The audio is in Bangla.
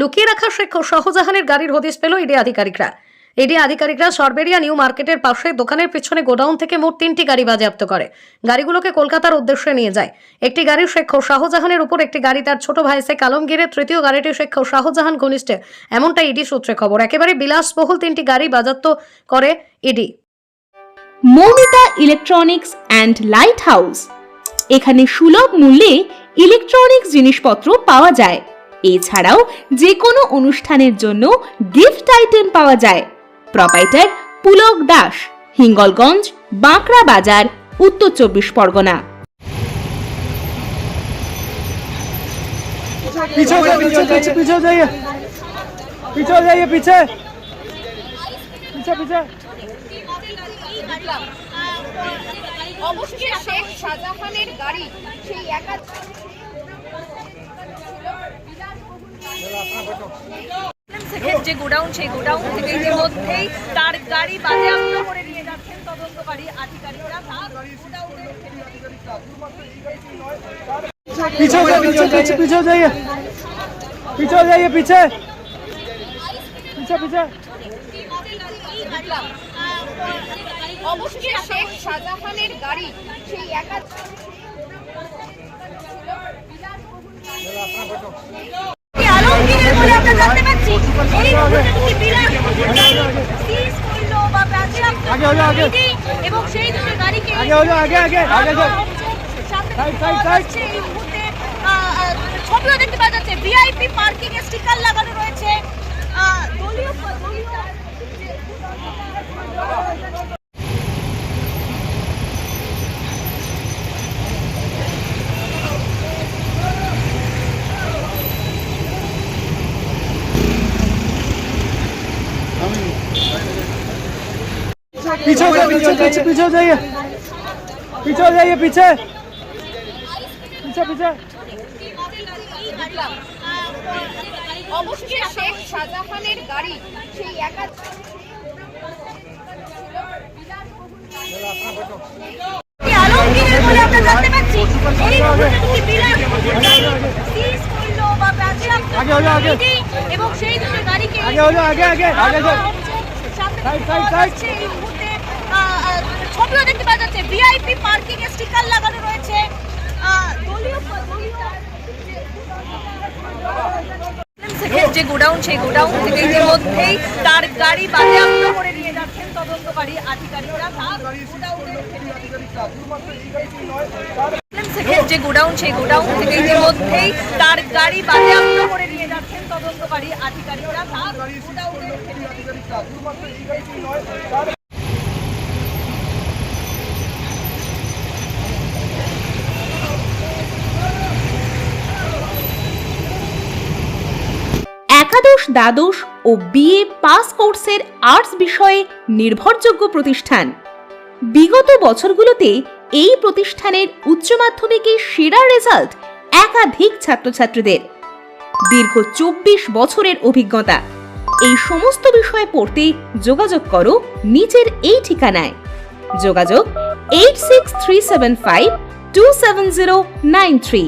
লুকিয়ে রাখা শেখ শাহজাহানের গাড়ির হদিস পেল ইডি আধিকারিকরা। ইডি আধিকারিকরা সরবেরিয়া নিউ মার্কেটের পাশে দোকানের পিছনে গোডাউন থেকে মোট তিনটি গাড়ি বাজেয়াপ্ত করে। গাড়িগুলোকে কলকাতার উদ্দেশ্যে নিয়ে যায়। একটি গাড়ি শেখ শাহজাহানের উপর, একটি গাড়ি তার ছোট ভাই শেখ আলমগীরের, তৃতীয় গাড়িটি শেখ শাহজাহান ঘনিষ্ঠে এমনটা ইডি সূত্রে খবর। একেবারে বিলাসবহুল তিনটি গাড়ি বাজেয়াপ্ত করে ED. Moumita electronics and light house এখানে সুলভ মূল্যে ইলেকট্রনিক্স জিনিসপত্র পাওয়া যায়। এছাড়াও যে কোনো অনুষ্ঠানের জন্য গিফট আইটেম পাওয়া যায় প্রপাইটার পুলক দাস হিঙ্গলগঞ্জ বাঁকড়া বাজার উত্তর চব্বিশ পরগনা पीछे हो जाइए पीछे पीछे पीछे हो जाइए पीछे हो जाइए पीछे पीछे पीछे অবশ্যই শেখ শাহজাহানের গাড়ি সেই একা শেখের যে গোডাউন সেই গোডাউন থেকে ইতিমধ্যেই তার গাড়ি বাজেয়াপ্ত করে নিয়ে যাচ্ছেন তদন্তকারী আধিকারিকরা তার গোডাউনে पीछे हो जाइए पीछे पीछे पीछे हो जाइए पीछे हो जाइए पीछे पीछे पीछे অবশ্যই শেখ শাহজাহানের গাড়ি সেই একা আগে আগে। এবং সেই দুটি গাড়িকে আগে হলো, আগে, আগে, আগে সাইড, সাইড, সাইড। এই মুহূর্তে ছবিও দেখতে পাওয়া যাচ্ছে ভিআইপি পার্কিং এ স্টিকার লাগানো রয়েছে দলীয় দলীয় पीछे हो जाइए पीछे पीछे पीछे हो जाइए पीछे हो जाइए पीछे पीछे पीछे অবশ্যই শেখ শাহজাহানের গাড়ি সেই একা আলমগীরের বলে আমরা জানতে পারছি এই মুহূর্তে দুটি বিলাস সিজ করলো বা বাজেয়াপ্ত আগে হলো, আগে। ED এবং সেই দুটি গাড়িকে আগে হলো, আগে, আগে, আগে যাও। সামনে সাইড, থেকে সাইড, পাওয়া সাইড। ছবিও দেখতে পাওয়া যাচ্ছে। ভিআইপি পার্কিং এ স্টিকার লাগানো রয়েছে। যে গোডাউন, সেই গোডাউন থেকে ইতিমধ্যেই তার গাড়ি বাজেয়াপ্ত করে নিয়ে যাচ্ছেন তদন্তকারী আধিকারিকরা। যে গোডাউন, সেই গোডাউন থেকে ইতিমধ্যেই তার গাড়ি বাজেয়াপ্ত করে নিয়ে যাচ্ছেন তদন্তকারী আধিকারিকরা। তার গোডাউনে একাদশ, দ্বাদশ ও বিএ পাস কোর্সের আর্টস বিষয়ে নির্ভরযোগ্য প্রতিষ্ঠান। বিগত বছরগুলোতে এই প্রতিষ্ঠানের উচ্চ মাধ্যমিকে সেরা রেজাল্ট একাধিক ছাত্রছাত্রীদের। দীর্ঘ চব্বিশ বছরের অভিজ্ঞতা। এই সমস্ত বিষয়ে পড়তে যোগাযোগ করো নিচের এই ঠিকানায়। যোগাযোগ eight six three seven five two seven zero nine three